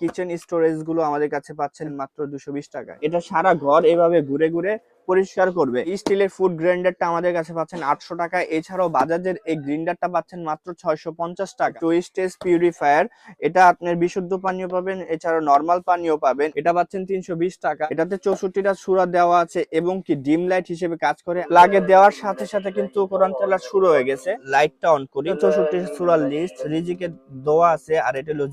Kitchen স্টোরেজগুলো আমাদের কাছে পাচ্ছেন মাত্র দুশো বিশ টাকা এটা সারা ঘর এভাবে ঘুরে ঘুরে পরিষ্কার করবে। স্টিলের ফুড গ্রাইন্ডারটা আমাদের কাছে পাচ্ছেন আটশো টাকা। এছাড়াও বাজাজের এই গ্রিন্ডারটা পাচ্ছেন মাত্র ছয়শো পঞ্চাশ টাকা। টুইস্টেজ পিউরিফায়ার এটা আপনার বিশুদ্ধ পানীয় পাবেন, এছাড়াও নর্মাল পানীয় পাবেন। এটা পাচ্ছেন তিনশো বিশ টাকা। এটাতে চৌষট্টিটা সুরা দেওয়া আছে এবং কি ডিম লাইট হিসেবে কাজ করে। লাগে দেওয়ার সাথে সাথে কিন্তু কোরআন তেলার শুরু হয়ে গেছে। লাইটটা অন করি। চৌষট্টি সুরার লিস্ট রিজিকে দেওয়া আছে আর এটা হলো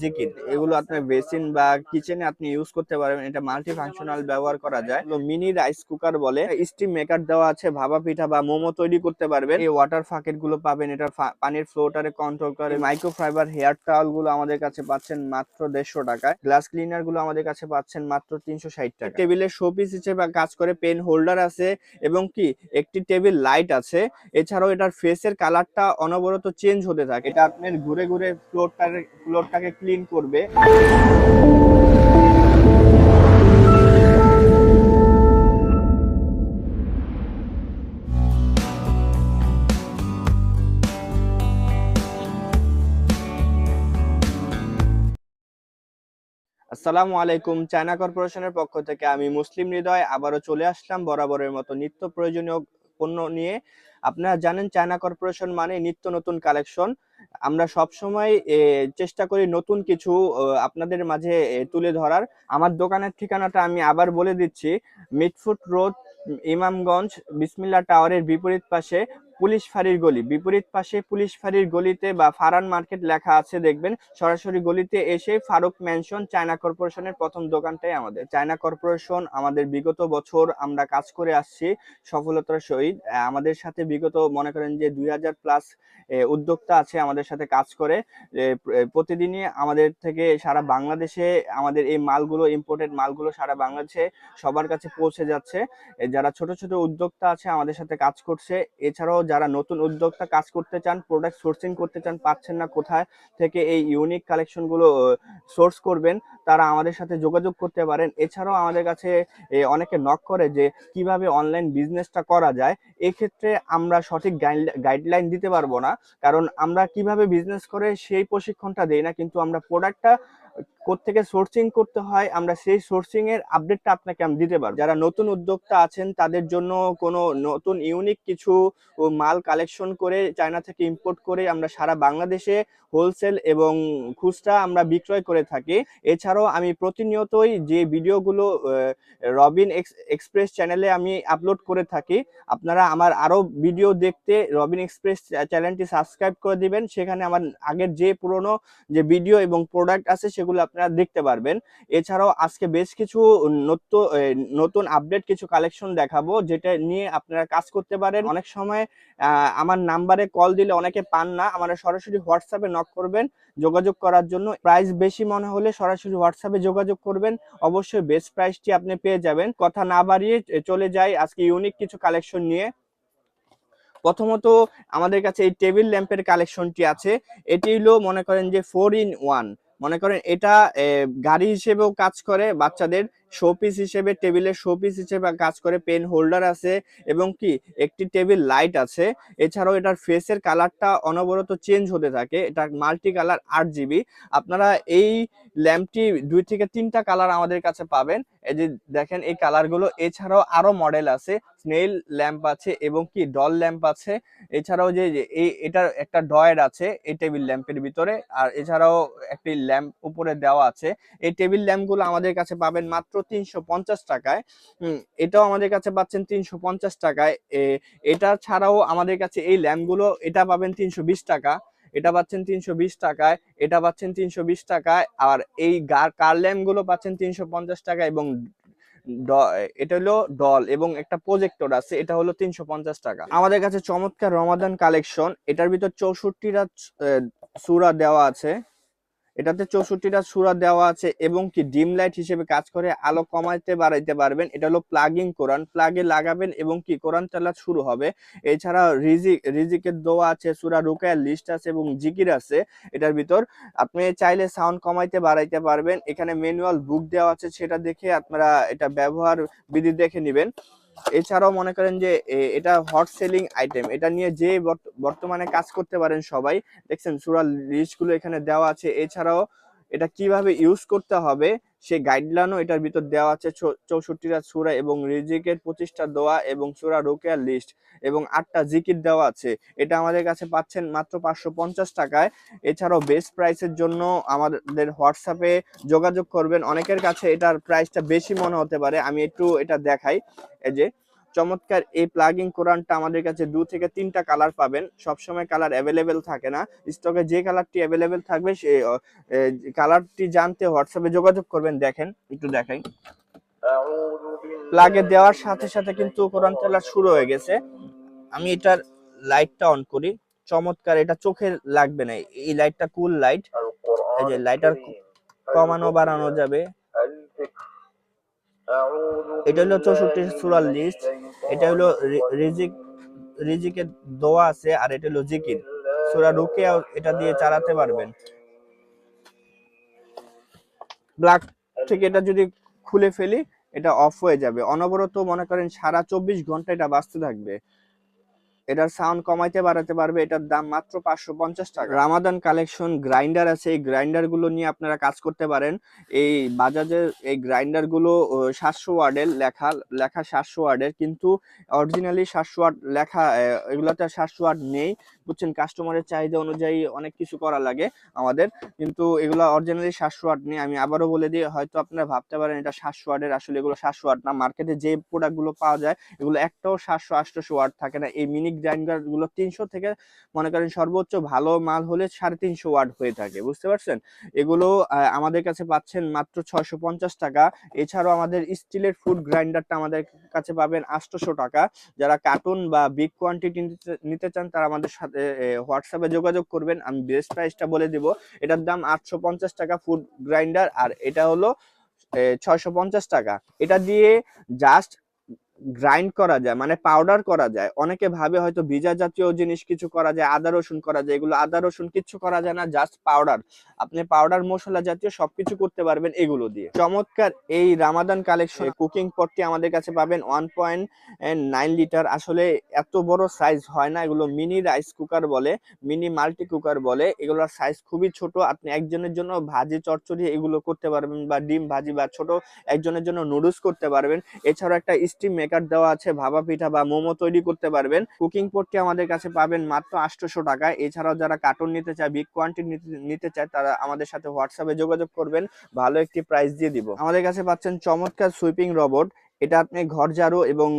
এগুলো আপনার বেসিন বা কিচেনে আপনি ইউজ করতে পারবেন। এটা মাল্টি ফাংশনাল ব্যবহার করা যায়। মিনি রাইস কুকার বলে। স্টিম মেকার দেওয়া আছে ভাবা পিঠা বা মোমো তৈরি করতে পারবেন। এই ওয়াটার ফাকেটগুলো পাবেন এটা পানির ফ্লোটারে কন্ট্রোল করে। মাইক্রোফাইবার হেয়ার টাওয়ালগুলো আমাদের কাছে পাচ্ছেন মাত্র দেড়শো টাকায়। গ্লাস ক্লিনারগুলো আমাদের কাছে পাচ্ছেন মাত্র তিনশো ষাট টাকা টেবিলের শোপিস হিসেবে কাজ করে পেন হোল্ডার আছে এবং কি একটি টেবিল লাইট আছে। এছাড়াও এটার ফেসের কালারটা অনবরত চেঞ্জ হতে থাকে। এটা আপনার ঘুরে ঘুরে ফ্লোরটাকে ফ্লোরটাকে ক্লিন করবে। আসসালামু আলাইকুম। চায়না কর্পোরেশনের পক্ষ থেকে আমি মুসলিম হৃদয় আবারও চলে আসলাম বরাবরের মতো নিত্য প্রয়োজনীয় পণ্য নিয়ে। আপনারা জানেন চায়না কর্পোরেশন মানে নিত্য নতুন কালেকশন। আমরা সব সময় চেষ্টা করি নতুন কিছু আপনাদের মাঝে তুলে ধরার। আমার দোকানের ঠিকানাটা আমি আবার বলে দিচ্ছি। মিটফুট রোড, ইমামগঞ্জ, বিসমিল্লা টাওয়ারের বিপরীত পাশে পুলিশ ফাঁড়ির গলি। বিপরীত পাশে পুলিশ ফাঁড়ির গলিতে বা ফারান মার্কেট লেখা আছে, দেখবেন, সরাসরি গলিতে এসে ফারুক ম্যানশন চায়না কর্পোরেশনের প্রথম দোকানটাই আমাদের। চায়না কর্পোরেশন আমাদের বিগত বছর আমরা কাজ করে আসছি সফলতার সহিত। আমাদের সাথে বিগত, মনে করেন যে, দুই হাজার প্লাস উদ্যোক্তা আছে আমাদের সাথে কাজ করে। প্রতিদিনই আমাদের থেকে সারা বাংলাদেশে আমাদের এই মালগুলো ইম্পোর্টেড মালগুলো সারা বাংলাদেশে সবার কাছে পৌঁছে যাচ্ছে। যারা ছোট ছোট উদ্যোক্তা আছে আমাদের সাথে কাজ করছে। এছাড়াও যারা নতুন উদ্যোক্তা কাজ করতে চান প্রোডাক্ট সোর্সিং করতে চান, পাচ্ছেন না কোথায় থেকে এই ইউনিক কালেকশনগুলো সোর্স করবেন, তারা আমাদের সাথে যোগাযোগ করতে পারেন। এছাড়াও আমাদের কাছে অনেকে নক করে যে কীভাবে অনলাইন বিজনেসটা করা যায়, এক্ষেত্রে আমরা সঠিক গাইডলাইন দিতে পারব না। কারণ আমরা কীভাবে বিজনেস করে সেই প্রশিক্ষণটা দেই না, কিন্তু আমরা প্রোডাক্টটা কোত্থেকে সোর্সিং করতে হয়, আমরা সেই সোর্সিং এর আপডেটটা আপনাকে আমি দিতে পারব। যারা নতুন উদ্যোক্তা আছেন, তাদের জন্য কোনো নতুন ইউনিক কিছু মাল কালেকশন করে চায়না থেকে ইম্পোর্ট করে আমরা সারা বাংলাদেশে হোলসেল এবং খুচরা আমরা বিক্রয় করে থাকি। এছাড়াও আমি প্রতিনিয়তই যে ভিডিওগুলো রবিন এক্স- এক্সপ্রেস চ্যানেলে আমি আপলোড করে থাকি, আপনারা আমার আরও ভিডিও দেখতে রবিন এক্সপ্রেস চ্যানেলটি সাবস্ক্রাইব করে দিবেন। সেখানে আমার আগের যে পুরনো যে ভিডিও এবং প্রোডাক্ট আছে, সেগুলো আপনারা দেখতে পারবেন। এছাড়াও আজকে বেশ কিছু নতুন নতুন আপডেট কিছু কালেকশন দেখাবো, যেটা নিয়ে আপনারা কাজ করতে পারেন। অনেক সময় আমার নাম্বারে কল দিলে অনেকে পান না, আমার সরাসরি হোয়াটসঅ্যাপে নক করবেন, যোগাযোগ করার জন্য। প্রাইস বেশি মনে হলে সরাসরি হোয়াটসঅ্যাপে যোগাযোগ করবেন। অবশ্যই বেস্ট প্রাইসটি আপনি পেয়ে যাবেন। কথা না বাড়িয়ে চলে যাই আজকে ইউনিক কিছু কালেকশন নিয়ে। প্রথমত আমাদের কাছে এই টেবিল ল্যাম্পের কালেকশনটি আছে। এটি হলো মনে করেন যে ফোর ইন ওয়ান মনে করেন এটা গাড়ি হিসেবেও কাজ করে, বাচ্চাদের শোপিস হিসেবে টেবিলের শোপিস হিসেবে কাজ করে পেন হোল্ডার আছে এবং কি, একটি টেবিল লাইট আছে। এছাড়াও এটার ফেসের কালারটা অনবরত চেঞ্জ হতে থাকে। এটা মাল্টি কালার আট জিবি আপনারা এই ল্যাম্পটি দুই থেকে তিনটা কালার আমাদের কাছে পাবেন। এই যে দেখেন, এই কালারগুলো এছাড়াও আরও মডেল আছে। স্নেল ল্যাম্প আছে এবং কি ডল ল্যাম্প আছে। এছাড়াও যে এই এটার একটা ডয়ের আছে এই টেবিল ল্যাম্পের ভিতরে। আর এছাড়াও একটি ল্যাম্প উপরে দেওয়া আছে। এই টেবিল ল্যাম্পগুলো আমাদের কাছে পাবেন মাত্র তিনশো পঞ্চাশ টাকায়। এটাও আমাদের কাছে পাচ্ছেন তিনশো পঞ্চাশ টাকায়। এটা ছাড়াও আমাদের কাছে এই ল্যাম্পগুলো, এটা পাবেন তিনশো বিশ টাকা। এটা পাচ্ছেন তিনশো বিশ টাকায়, এটা পাচ্ছেন তিনশো বিশ টাকায়। আর এই কার ল্যাম্পগুলো পাচ্ছেন তিনশো পঞ্চাশ টাকা এবং এটা হলো ডল এবং একটা প্রজেক্টর আছে, এটা হলো তিনশো পঞ্চাশ টাকা। আমাদের কাছে চমৎকার রমাদান কালেকশন এটার ভিতর চৌষট্টিটা সুরা দেওয়া আছে। এটাতে চৌষট্টিটা সুরা দেওয়া আছে এবং কি ডিম লাইট হিসেবে কাজ করে, আলো কমাইতে বাড়াইতে পারবেন। এটা হলো প্লাগিং কোরআন। প্লাগে লাগাবেন এবং কি কোরআন চালাত শুরু হবে। এছাড়া রিজিক, রিজিকের দোয়া আছে, সুরা রুকায়ার লিস্ট আছে এবং জিকির আছে। এটার ভিতর আপনি চাইলে সাউন্ড কমাইতে বাড়াইতে পারবেন। এখানে ম্যানুয়াল বুক দেওয়া আছে, সেটা দেখে আপনারা এটা ব্যবহার বিধি দেখে নেবেন। এছাড়াও মনে করেন যে এটা হট সেলিং আইটেম এটা নিয়ে যে বর্ত- বর্তমানে কাজ করতে পারেন সবাই, দেখছেন সুরাল লিস্টগুলো এখানে দেওয়া আছে। এছাড়াও এটা কীভাবে ইউজ করতে হবে সেই গাইডলাইনও এটার ভিতর দেওয়া আছে চৌষট্টিটা সুরা এবং রিজিকের পঁচিশটা দোয়া এবং সুরা রোকেয়ার লিস্ট এবং আটটা জিকির দেওয়া আছে। এটা আমাদের কাছে পাচ্ছেন মাত্র পাঁচশো পঞ্চাশ টাকায়। এছাড়াও বেস্ট প্রাইসের জন্য আমাদের হোয়াটসঅ্যাপে যোগাযোগ করবেন। অনেকের কাছে এটার প্রাইসটা বেশি মনে হতে পারে। আমি একটু এটা দেখাই। এই যে চমৎকার এই প্লাগিং কোরআনটা আমাদের কাছে দু থেকে তিনটা কালার পাবেন। সবসময় কালার অ্যাভেলেবেল থাকে না। স্টকে যে কালারটি অ্যাভেলেবেল থাকবে সেই কালারটি জানতে হোয়াটসঅ্যাপে যোগাযোগ করবেন। দেখেন, একটু দেখাই। প্লাগে দেওয়ার সাথে সাথে কিন্তু কোরআন তেলার শুরু হয়ে গেছে। আমি এটার লাইটটা অন করি। চমৎকার, এটা চোখে লাগবে না। এই লাইটটা কুল লাইট এই যে লাইটার কমানো বাড়ানো যাবে। এটা হলো চৌষট্টি সুরার লিস্ট এটা হলো রিজিক, রিজিকের দোয়া আছে আর এটা হলো জিকির। সুরা রুকে এটা দিয়ে চালাতে পারবেন। ব্ল্যাক থেকে এটা যদি খুলে ফেলি, এটা অফ হয়ে যাবে। অনবরত মনে করেন সারা চব্বিশ ঘণ্টা এটা বাঁচতে থাকবে। এটার সাউন্ড কমাইতে বাড়াতে পারবে, এটার দাম মাত্র পাঁচশো পঞ্চাশ টাকা। রামাদান কালেকশন গ্রাইন্ডার আছে, এই গ্রাইন্ডারগুলো নিয়ে আপনারা কাজ করতে পারেন। এই বাজাজের, এই গ্রাইন্ডারগুলো সাতশো ওয়ার্ডের লেখা লেখা সাতশো ওয়ার্ডের, কিন্তু অরিজিনালি সাতশো ওয়ার্ড লেখা এগুলোতে সাতশো ওয়ার্ড নেই। বুঝছেন? কাস্টমারের চাহিদা অনুযায়ী অনেক কিছু করা লাগে আমাদের। কিন্তু এগুলো অরিজিনালি সাতশো ওয়াট আমি আবারও বলে দিই, হয়তো আপনারা ভাবতে পারেন এটা সাতশো আসলে এগুলো সাতশো ওয়াট না মার্কেটে যে প্রোডাক্টগুলো পাওয়া যায়, এগুলো একটাও সাতশো আটশো ওয়াট থাকে না। এই মিনি গ্রাইন্ডারগুলো তিনশো থেকে মনে করেন সর্বোচ্চ ভালো মাল হলে সাড়ে তিনশো ওয়াট হয়ে থাকে। বুঝতে পারছেন? এগুলো আমাদের কাছে পাচ্ছেন মাত্র ছয়শো পঞ্চাশ টাকা। এছাড়াও আমাদের স্টিলের ফুড গ্রাইন্ডারটা আমাদের কাছে পাবেন আটশোশো টাকা। যারা কার্টুন বা বিগ কোয়ান্টিটি নিতে চান, তারা আমাদের সাথে হোয়াটসঅ্যাপে যোগাযোগ করবেন। আমি বেস্ট প্রাইসটা বলে দিব। এটার দাম আটশো পঞ্চাশ টাকা ফুড গ্রাইন্ডার আর এটা হলো ছয়শো পঞ্চাশ টাকা। এটা দিয়ে জাস্ট গ্রাইন্ড করা যায় মানে পাউডার করা যায়। অনেকে ভাবে হয়তো ভিজা জাতীয় জিনিস কিছু করা যায় আদা রসুন করা যায়। এগুলো আদা রসুন কিছু করা যায় না জাস্ট পাউডার আপনি পাউডার মশলা জাতীয় সবকিছু করতে পারবেন এগুলো দিয়ে। চমৎকার এই রামাদান কালেকশন কুকিং পটটি আমাদের কাছে পাবেন ওয়ান পয়েন্ট নাইন লিটার আসলে এত বড় সাইজ হয় না এগুলো মিনি রাইস কুকার বলে মিনি মাল্টি কুকার বলে। এগুলোর সাইজ খুবই ছোট। আপনি একজনের জন্য ভাজি চচ্চড়ি এগুলো করতে পারবেন বা ডিম ভাজি বা ছোট একজনের জন্য নুডলস করতে পারবেন। এছাড়াও একটা স্টিম মেকার দেওয়া আছে ভাবা পিঠা বা মোমো তৈরি করতে পারবেন। কুকিং পোর্টটি আমাদের কাছে পাবেন মাত্র আটশোশো টাকায়। এছাড়াও যারা কার্টুন নিতে চায় বিগ কোয়ান্টিটি নিতে চায়, তারা আমাদের সাথে হোয়াটসঅ্যাপে যোগাযোগ করবেন। ভালো একটি প্রাইস দিয়ে দিব। আমাদের কাছে পাচ্ছেন চমৎকার সুইপিং রোবট এটা আপনি ঘর ঝাড়ু এবং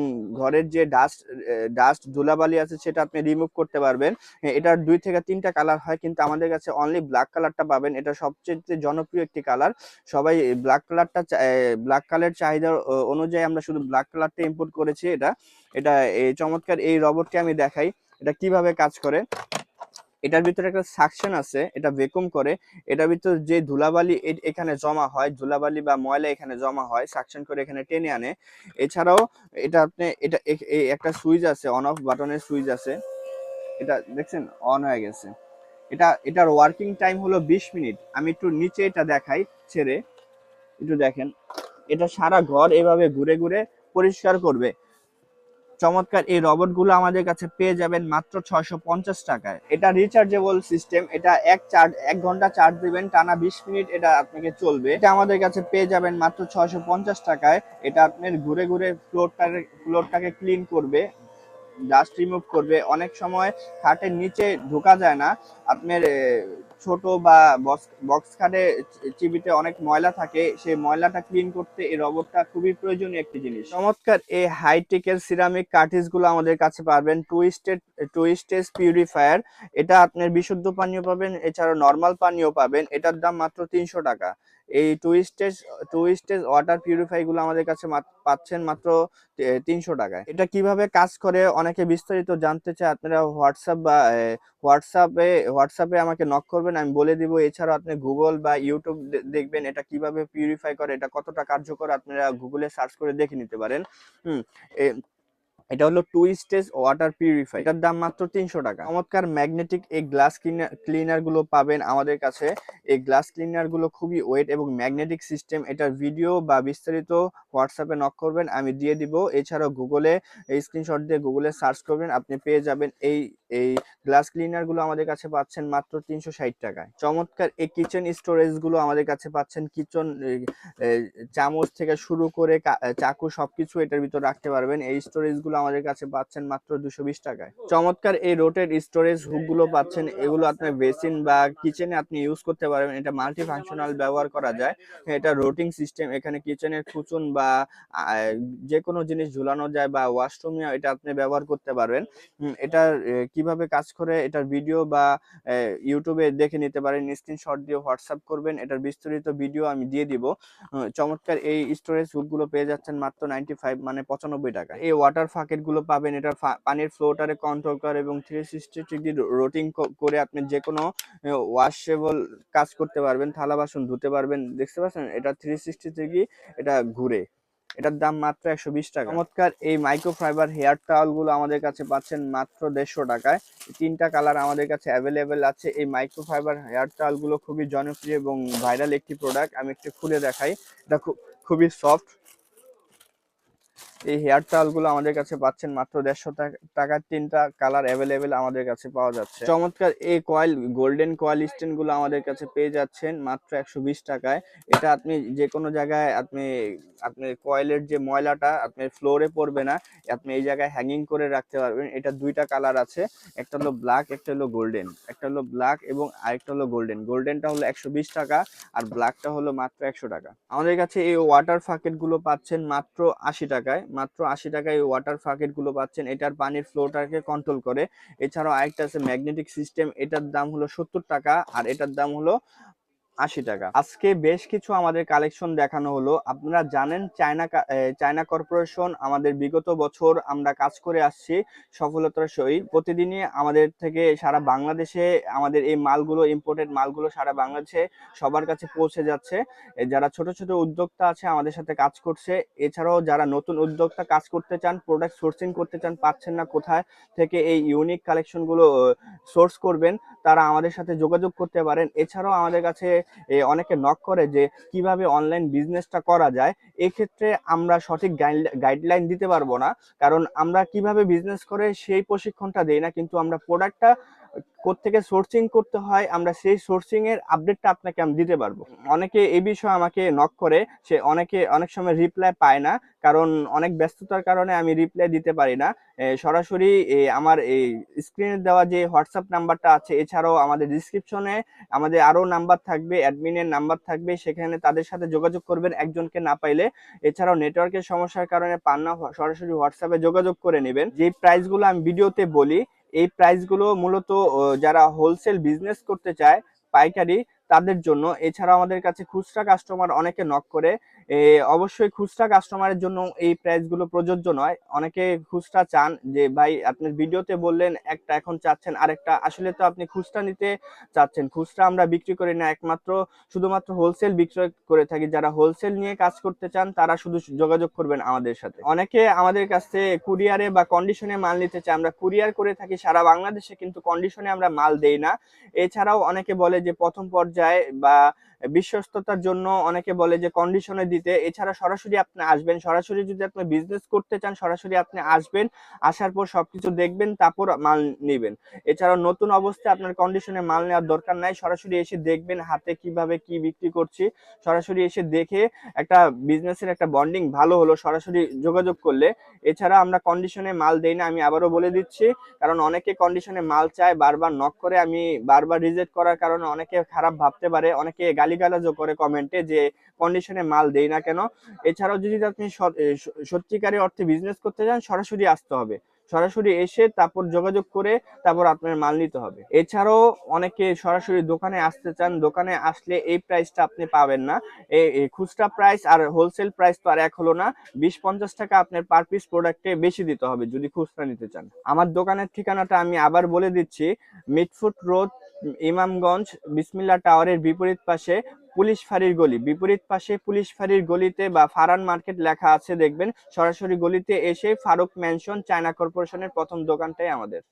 ঘরের যে ডাস্ট ডাস্ট ধুলাবালি আছে সেটা আপনি রিমুভ করতে পারবেন। হ্যাঁ, এটার দুই থেকে তিনটা কালার হয় কিন্তু আমাদের কাছে অনলি ব্ল্যাক কালারটা পাবেন। এটা সবচেয়ে জনপ্রিয় একটি কালার সবাই ব্ল্যাক কালারটা ব্ল্যাক কালার চাহিদা অনুযায়ী আমরা শুধু ব্ল্যাক কালারটা ইম্পোর্ট করেছি এটা। এটা এই চমৎকার এই রোবটকে আমি দেখাই। এটা কীভাবে কাজ করে? এটার ভিতরে একটা সাকশন আছে, এটা ভেকুম করে। এটার ভিতর যে ধুলাবালি এখানে জমা হয়, ধুলাবালি বা ময়লা এখানে জমা হয় সাকশন করে এখানে টেনে আনে। এছাড়াও এটা আপনি এটা একটা সুইচ আছে অন অফ বাটনের সুইচ আছে। এটা দেখছেন অন হয়ে গেছে। এটা এটার ওয়ার্কিং টাইম হলো বিশ মিনিট। আমি একটু নিচে এটা দেখাই, ছেড়ে। একটু দেখেন। এটা সারা ঘর এভাবে ঘুরে ঘুরে পরিষ্কার করবে। চমৎকার, এই রবটগুলো আমাদের কাছে পেয়ে যাবেন মাত্র ছয়শো পঞ্চাশ টাকায়। এটা রিচার্জেবল সিস্টেম এটা এক চার্জ এক ঘণ্টা চার্জ দিবেন, টানা বিশ মিনিট এটা আপনাকে চলবে। এটা আমাদের কাছে পেয়ে যাবেন মাত্র ছয়শো পঞ্চাশ টাকায়। এটা আপনার ঘুরে ঘুরে ফ্লোরটাকে ফ্লোরটাকে ক্লিন করবে ডাস্ট রিমুভ করবে। অনেক সময় খাটের নিচে ঢোকা যায় না, আপনার ছোট বা বক্স খাটে চিবিতে অনেক ময়লা থাকে, সেই ময়লাটা ক্লিন করতে এই রবটটা খুবই প্রয়োজনীয় একটি জিনিস। চমৎকার, এই হাইটেকের সিরামিক কার্টিজগুলো আমাদের কাছে পাবেন টুইস্টেড টুইস্টেজ পিউরিফায়ার এটা আপনার বিশুদ্ধ পানীয় পাবেন এছাড়া নর্মাল পানীয় পাবেন, এটার দাম মাত্র তিনশো টাকা। এই টুইস্টেজ টুইস্টেজ ওয়াটার পিউরিফাই গুলো আমাদের কাছে পাচ্ছেন মাত্র তিনশো টাকায়। এটা কীভাবে কাজ করে? অনেকে বিস্তারিত জানতে চায়। আপনারা হোয়াটসঅ্যাপ বা হোয়াটসঅ্যাপে হোয়াটসঅ্যাপে আমাকে নক করবেন, আমি বলে দিব। এছাড়া আপনি গুগল বা ইউটিউব দেখবেন এটা কীভাবে পিউরিফাই করে, এটা কতটা কার্যকর, আপনারা গুগলে সার্চ করে দেখে নিতে পারেন। হুম এটা হলো টু স্টেজ ওয়াটার পিউরিফাই এটার দাম মাত্র তিনশো টাকা। চমৎকার ম্যাগনেটিক এই গ্লাস ক্লিনারগুলো পাবেন আমাদের কাছে। এই গ্লাস ক্লিনারগুলো খুবই ওয়েট এবং ম্যাগনেটিক সিস্টেম এটার ভিডিও বা বিস্তারিত হোয়াটসঅ্যাপে নক করবেন, আমি দিয়ে দিব। এছাড়াও গুগলে স্ক্রিনশট দিয়ে গুগলে সার্চ করবেন, আপনি পেয়ে যাবেন এই এই গ্লাস ক্লিনারগুলো আমাদের কাছে পাচ্ছেন মাত্র তিনশো ষাট টাকায়। চমৎকার এই কিচেন স্টোরেজগুলো আমাদের কাছে পাচ্ছেন কিচেন চামচ থেকে শুরু করে কা- চাকু সবকিছু এটার ভিতর রাখতে পারবেন। এই স্টোরেজগুলো আমাদের কাছে পাচ্ছেন মাত্র দুশো বিশ টাকায়। চমৎকার এই রোটের স্টোরেজ হুকগুলো পাচ্ছেন। এগুলো আপনার বেসিন বা কিচেনে আপনি ইউজ করতে পারবেন। এটা মাল্টি ফাংশনাল ব্যবহার করা যায়। এটা রোটিং সিস্টেম এখানে কিচেনের কুচুন বা যে কোনো জিনিস ঝুলানো যায় বা ওয়াশরুমে এটা আপনি ব্যবহার করতে পারবেন। এটার আহ, কীভাবে কাজ করে এটার ভিডিও বা ইউটিউবে দেখে নিতে পারেন স্ক্রিনশট দিয়ে হোয়াটসঅ্যাপ করবেন, এটার বিস্তারিত ভিডিও আমি দিয়ে দিব। চমৎকার এই স্টোরেজগুলো পেয়ে যাচ্ছেন মাত্র নাইনটি ফাইভ মানে পঁচানব্বই টাকা। এই ওয়াটার ফাকেটগুলো পাবেন এটার পানির ফ্লোটারে কন্ট্রোল করে এবং থ্রি সিক্সটি ডিগ্রি রোটিং করে আপনি যে কোনো ওয়াশেবল কাজ করতে পারবেন, থালা বাসন ধুতে পারবেন, দেখতে পাচ্ছেন? এটা থ্রি সিক্সটি ডিগ্রি এটা ঘুরে। এটার দাম মাত্র একশো বিশ টাকা। চমৎকার এই মাইক্রোফাইবার হেয়ার টাওয়ালগুলো আমাদের কাছে পাচ্ছেন মাত্র দেড়শো টাকায়। তিনটা কালার আমাদের কাছে অ্যাভেলেবেল আছে। এই মাইক্রোফাইবার হেয়ার টাওয়ালগুলো খুবই জনপ্রিয় এবং ভাইরাল একটি প্রোডাক্ট আমি একটু খুলে দেখাই। এটা খুব খুবই সফট এই হেয়ার টাওয়ালগুলো আমাদের কাছে পাচ্ছেন মাত্র দেড়শো টাকার তিনটা কালার অ্যাভেলেবেল আমাদের কাছে পাওয়া যাচ্ছে। চমৎকার এই কয়েল গোল্ডেন কয়েল স্ট্যান্ডগুলো আমাদের কাছে পেয়ে যাচ্ছেন মাত্র একশো বিশ টাকায়। এটা আপনি যে কোনো জায়গায় আপনি আপনি কয়েলের যে ময়লাটা আপনি ফ্লোরে পড়বে না, আপনি এই জায়গায় হ্যাঙ্গিং করে রাখতে পারবেন। এটা দুইটা কালার আছে, একটা হলো ব্ল্যাক একটা হলো গোল্ডেন একটা হলো ব্ল্যাক এবং আরেকটা হলো গোল্ডেন গোল্ডেনটা হলো একশো বিশ টাকা আর ব্ল্যাকটা হলো মাত্র একশো টাকা। আমাদের কাছে এই ওয়াটার ফাকেটগুলো পাচ্ছেন মাত্র আশি টাকায়। মাত্র আশি টাকায় ওয়াটার ফাকেটগুলো পাচ্ছেন। এটার পানির ফ্লোটাকে কন্ট্রোল করে। এছাড়াও আরেকটা আছে ম্যাগনেটিক সিস্টেম এটার দাম হলো সত্তর টাকা। আর এটার দাম হলো আশি টাকা। আজকে বেশ কিছু আমাদের কালেকশন দেখানো হলো। আপনারা জানেন চায়না চায়না কর্পোরেশন আমাদের বিগত বছর আমরা কাজ করে আসছি সফলতার সহিত। প্রতিদিনই আমাদের থেকে সারা বাংলাদেশে আমাদের এই মালগুলো ইম্পোর্টেড মালগুলো সারা বাংলাদেশে সবার কাছে পৌঁছে যাচ্ছে। যারা ছোট ছোট উদ্যোক্তা আছে আমাদের সাথে কাজ করছে। এছাড়াও যারা নতুন উদ্যোক্তা কাজ করতে চান প্রোডাক্ট সোর্সিং করতে চান, পাচ্ছেন না কোথায় থেকে এই ইউনিক কালেকশনগুলো সোর্স করবেন, তারা আমাদের সাথে যোগাযোগ করতে পারেন। এছাড়াও আমাদের কাছে অনেকে নক করে যে কীভাবে অনলাইন বিজনেসটা করা যায়, এক্ষেত্রে আমরা সঠিক গাইডলাইন দিতে পারব না। কারণ আমরা কীভাবে বিজনেস করে সেই প্রশিক্ষণটা দেই না, কিন্তু আমরা প্রোডাক্টটা কোত্থেকে সোর্সিং করতে হয়, আমরা সেই সোর্সিং এর আপডেটটা আপনাকে আমি দিতে পারব। অনেকে এই বিষয়ে আমাকে নক করে, সে অনেকে অনেক সময় রিপ্লাই পায় না, কারণ অনেক ব্যস্ততার কারণে আমি রিপ্লাই দিতে পারি না। সরাসরি আমার এই স্ক্রিনে দেওয়া যে হোয়াটসঅ্যাপ নাম্বারটা আছে, এছাড়াও আমাদের ডিসক্রিপশনে আমাদের আরও নাম্বার থাকবে অ্যাডমিনের নাম্বার থাকবে, সেখানে তাদের সাথে যোগাযোগ করবেন একজনকে না পাইলে। এছাড়াও নেটওয়ার্কের সমস্যার কারণে পান না, সরাসরি হোয়াটসঅ্যাপে যোগাযোগ করে নেবেন। যে প্রাইসগুলো আমি ভিডিওতে বলি এই প্রাইসগুলো মূলত যারা হোলসেল বিজনেস করতে চায় পাইকারি, তাদের জন্য। এছাড়া আমাদের কাছে খুচরা কাস্টমার অনেকে নক করে। অবশ্যই খুচরা কাস্টমারের জন্য এই প্রাইসগুলো প্রযোজ্য নয়। অনেকে খুচরা চান যে, ভাই আপনি ভিডিওতে বললেন একটা, এখন চাচ্ছেন আরেকটা। আসলে তো আপনি খুচরা নিতে চাচ্ছেন। খুচরা আমরা বিক্রি করি না একমাত্র, শুধুমাত্র হোলসেল বিক্রয় করে থাকি। যারা হোলসেল নিয়ে কাজ করতে চান, তারা শুধু যোগাযোগ করবেন আমাদের সাথে। অনেকে আমাদের কাছে কুরিয়ারে বা কন্ডিশনে মাল নিতে চায়। আমরা কুরিয়ার করে থাকি সারা বাংলাদেশে, কিন্তু কন্ডিশনে আমরা মাল দেই না। এছাড়াও অনেকে বলে যে, প্রথম পর্যায়ে বা বিশ্বস্ততার জন্য অনেকে বলে যে কন্ডিশনে দিতে। এছাড়া সরাসরি আপনি আসবেন, সরাসরি যদি আপনি বিজনেস করতে চান, সরাসরি আপনি আসবেন, আসার পর সবকিছু দেখবেন, তারপর মাল নেবেন। এছাড়া নতুন অবস্থায় আপনার কন্ডিশনে মাল নেওয়ার দরকার নাই, সরাসরি এসে দেখবেন হাতে কীভাবে কি বিক্রি করছি। সরাসরি এসে দেখে একটা বিজনেসের একটা বন্ডিং ভালো হলো, সরাসরি যোগাযোগ করলে। এছাড়া আমরা কন্ডিশনে মাল দেই না, আমি আবারও বলে দিচ্ছি, কারণ অনেকে কন্ডিশনে মাল চায়, বারবার নক করে, আমি বারবার রিজেক্ট করার কারণে অনেকে খারাপ ভাবতে পারে, অনেকে গালিগালাজও করে কমেন্টে যে কন্ডিশনে মাল দেই না কেন। এছাড়াও যদি আপনি সত্যিকারের অর্থে বিজনেস করতে চান সরাসরি আসতে হবে। সরাসরি এসে তারপর যোগাযোগ করে তারপর আপনার মাল নিতে হবে। এছাড়াও অনেকে সরাসরি দোকানে আসতে চান, দোকানে আসলে এই প্রাইসটা আপনি পাবেন না। এই খুচরা প্রাইস আর হোলসেল প্রাইস তো আর এক হলো না। বিশ পঞ্চাশ টাকা আপনার পার পিস প্রোডাক্টে বেশি দিতে হবে যদি খুচরা নিতে চান। আমার দোকানের ঠিকানাটা আমি আবার বলে দিচ্ছি, মিটফুট রোড, ইমামগঞ্জ, বিসমিল্লা টাওয়ারের বিপরীত পাশে পুলিশ ফাঁড়ির গলি। বিপরীত পাশে পুলিশ ফাঁড়ির গলিতে বা ফারান মার্কেট লেখা আছে, দেখবেন সরাসরি গলিতে এসে ফারুক ম্যানশন, চায়না কর্পোরেশনের প্রথম দোকানটাই আমাদের।